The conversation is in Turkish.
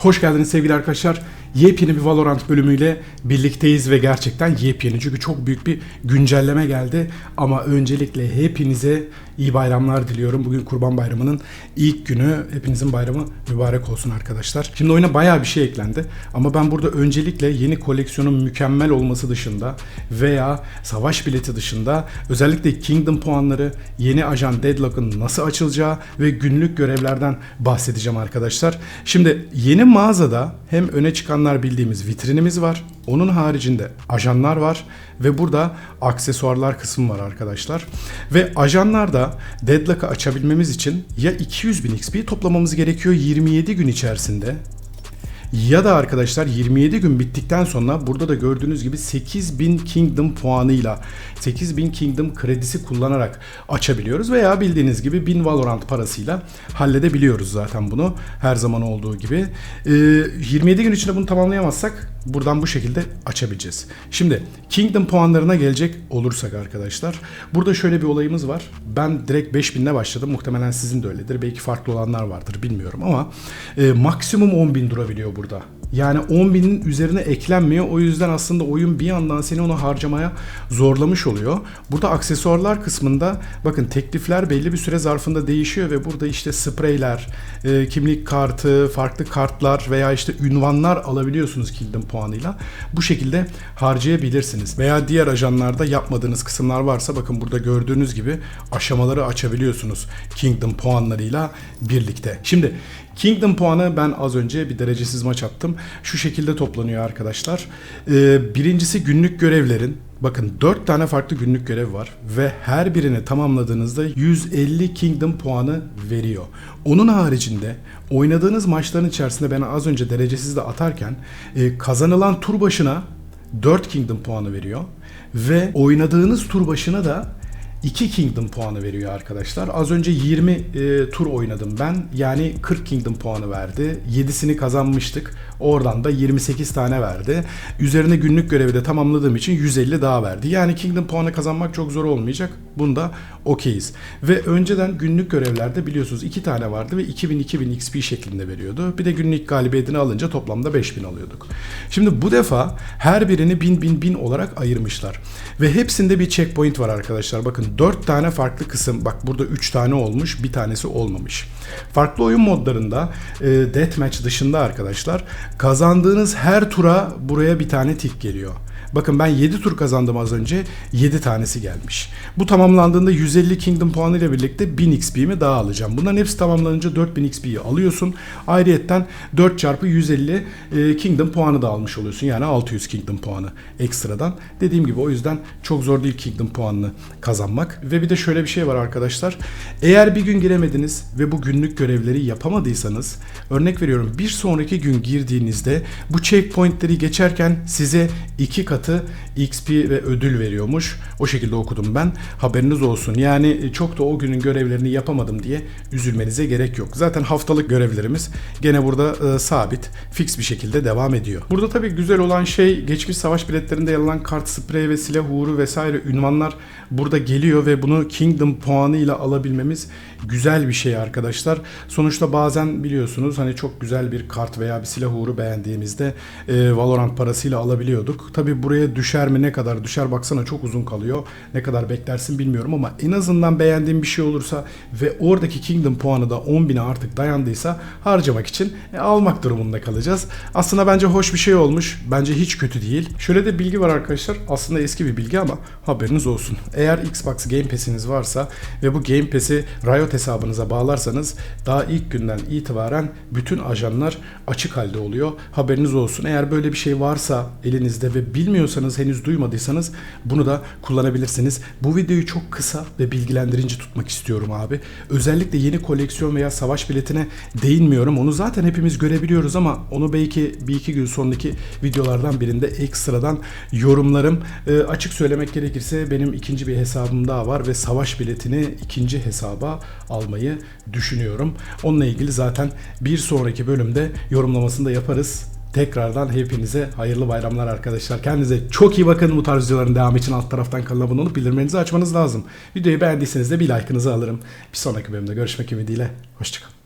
Hoş geldiniz sevgili arkadaşlar. Yepyeni bir Valorant bölümüyle birlikteyiz ve gerçekten yepyeni çünkü çok büyük bir güncelleme geldi. Ama öncelikle hepinize iyi bayramlar diliyorum. Bugün Kurban Bayramı'nın ilk günü. Hepinizin bayramı mübarek olsun arkadaşlar. Şimdi oyuna bayağı bir şey eklendi. Ama ben burada öncelikle yeni koleksiyonun mükemmel olması dışında veya savaş bileti dışında özellikle Kingdom puanları, yeni ajan Deadlock'ın nasıl açılacağı ve günlük görevlerden bahsedeceğim arkadaşlar. Şimdi yeni mağazada hem öne çıkanlar bildiğimiz vitrinimiz var. Onun haricinde ajanlar var ve burada aksesuarlar kısmı var arkadaşlar. Ve ajanlarda Deadlock'ı açabilmemiz için ya 200 bin XP toplamamız gerekiyor 27 gün içerisinde ya da arkadaşlar 27 gün bittikten sonra burada da gördüğünüz gibi 8000 Kingdom puanıyla 8000 Kingdom kredisi kullanarak açabiliyoruz veya bildiğiniz gibi 1000 Valorant parasıyla halledebiliyoruz zaten bunu her zaman olduğu gibi. Ee, 27 gün içinde bunu tamamlayamazsak buradan bu şekilde açabileceğiz. Şimdi Kingdom puanlarına gelecek olursak arkadaşlar burada şöyle bir olayımız var. Ben direkt 5000'le başladım. Muhtemelen sizin de öyledir. Belki farklı olanlar vardır bilmiyorum ama e, maksimum 10.000 durabiliyor burada. Yani 10.000'in üzerine eklenmiyor. O yüzden aslında oyun bir yandan seni onu harcamaya zorlamış oluyor. Burada aksesuarlar kısmında bakın teklifler belli bir süre zarfında değişiyor ve burada işte spreyler, e, kimlik kartı, farklı kartlar veya işte ünvanlar alabiliyorsunuz Kingdom puanıyla. Bu şekilde harcayabilirsiniz. Veya diğer ajanlarda yapmadığınız kısımlar varsa bakın burada gördüğünüz gibi aşamaları açabiliyorsunuz Kingdom puanlarıyla birlikte. Şimdi Kingdom puanı ben az önce bir derecesiz maç attım. Şu şekilde toplanıyor arkadaşlar. Ee, birincisi günlük görevlerin Bakın 4 tane farklı günlük görev var ve her birini tamamladığınızda 150 Kingdom puanı veriyor. Onun haricinde oynadığınız maçların içerisinde ben az önce derecesiz de atarken e, kazanılan tur başına 4 Kingdom puanı veriyor ve oynadığınız tur başına da 2 Kingdom puanı veriyor arkadaşlar. Az önce 20 e, tur oynadım ben. Yani 40 Kingdom puanı verdi. 7'sini kazanmıştık. Oradan da 28 tane verdi. Üzerine günlük görevi de tamamladığım için 150 daha verdi. Yani Kingdom puanı kazanmak çok zor olmayacak. Bunda okeyiz. Ve önceden günlük görevlerde biliyorsunuz 2 tane vardı ve 2000-2000 XP şeklinde veriyordu. Bir de günlük galibiyetini alınca toplamda 5000 alıyorduk. Şimdi bu defa her birini 1000-1000-1000 olarak ayırmışlar. Ve hepsinde bir checkpoint var arkadaşlar. Bakın 4 tane farklı kısım. Bak burada 3 tane olmuş, bir tanesi olmamış. Farklı oyun modlarında e, deathmatch dışında arkadaşlar kazandığınız her tura buraya bir tane tik geliyor. Bakın ben 7 tur kazandım az önce. 7 tanesi gelmiş. Bu tamamlandığında 150 Kingdom puanı ile birlikte 1000 XP'mi daha alacağım. Bunların hepsi tamamlanınca 4000 XP'yi alıyorsun. Ayrıyetten 4 çarpı 150 e, Kingdom puanı da almış oluyorsun. Yani 600 Kingdom puanı ekstradan. Dediğim gibi o yüzden çok zor değil Kingdom puanını kazanmak. Ve bir de şöyle bir şey var arkadaşlar. Eğer bir gün giremediniz ve bu günlük görevleri yapamadıysanız örnek veriyorum bir sonraki gün girdiğinizde bu checkpointleri geçerken size iki katı XP ve ödül veriyormuş. O şekilde okudum ben. Haberiniz olsun. Yani çok da o günün görevlerini yapamadım diye üzülmenize gerek yok. Zaten haftalık görevlerimiz gene burada e, sabit, fix bir şekilde devam ediyor. Burada tabii güzel olan şey geçmiş savaş biletlerinde yer alan kart sprey ve silah uğuru vesaire ünvanlar burada geliyor ve bunu Kingdom puanıyla alabilmemiz güzel bir şey arkadaşlar. Sonuçta bazen biliyorsunuz hani çok güzel bir kart veya bir silah uğuru beğendiğimizde e, Valorant parasıyla alabiliyorduk. Tabi buraya düşer mi ne kadar düşer baksana çok uzun kalıyor. Ne kadar beklersin bilmiyorum ama en azından beğendiğim bir şey olursa ve oradaki Kingdom puanı da 10.000'e artık dayandıysa harcamak için e, almak durumunda kalacağız. Aslında bence hoş bir şey olmuş. Bence hiç kötü değil. Şöyle de bilgi var arkadaşlar. Aslında eski bir bilgi ama haberiniz olsun. Eğer Xbox Game Pass'iniz varsa ve bu Game Pass'i Riot hesabınıza bağlarsanız daha ilk günden itibaren bütün ajanlar açık halde oluyor. Haberiniz olsun. Eğer böyle bir şey varsa elinizde ve bilmiyorsanız henüz duymadıysanız bunu da kullanabilirsiniz. Bu videoyu çok kısa ve bilgilendirici tutmak istiyorum abi. Özellikle yeni koleksiyon veya savaş biletine değinmiyorum. Onu zaten hepimiz görebiliyoruz ama onu belki bir iki gün sonraki videolardan birinde ekstradan yorumlarım. E, açık söylemek gerekirse benim ikinci bir hesabım daha var ve savaş biletini ikinci hesaba almayı düşünüyorum. Onunla ilgili zaten bir sonraki bölümde yorumlamasını da yaparız. Tekrardan hepinize hayırlı bayramlar arkadaşlar. Kendinize çok iyi bakın. Bu tarz videoların devamı için alt taraftan kanala abone olup bildirimlerinizi açmanız lazım. Videoyu beğendiyseniz de bir like'ınızı alırım. Bir sonraki bölümde görüşmek ümidiyle. Hoşçakalın.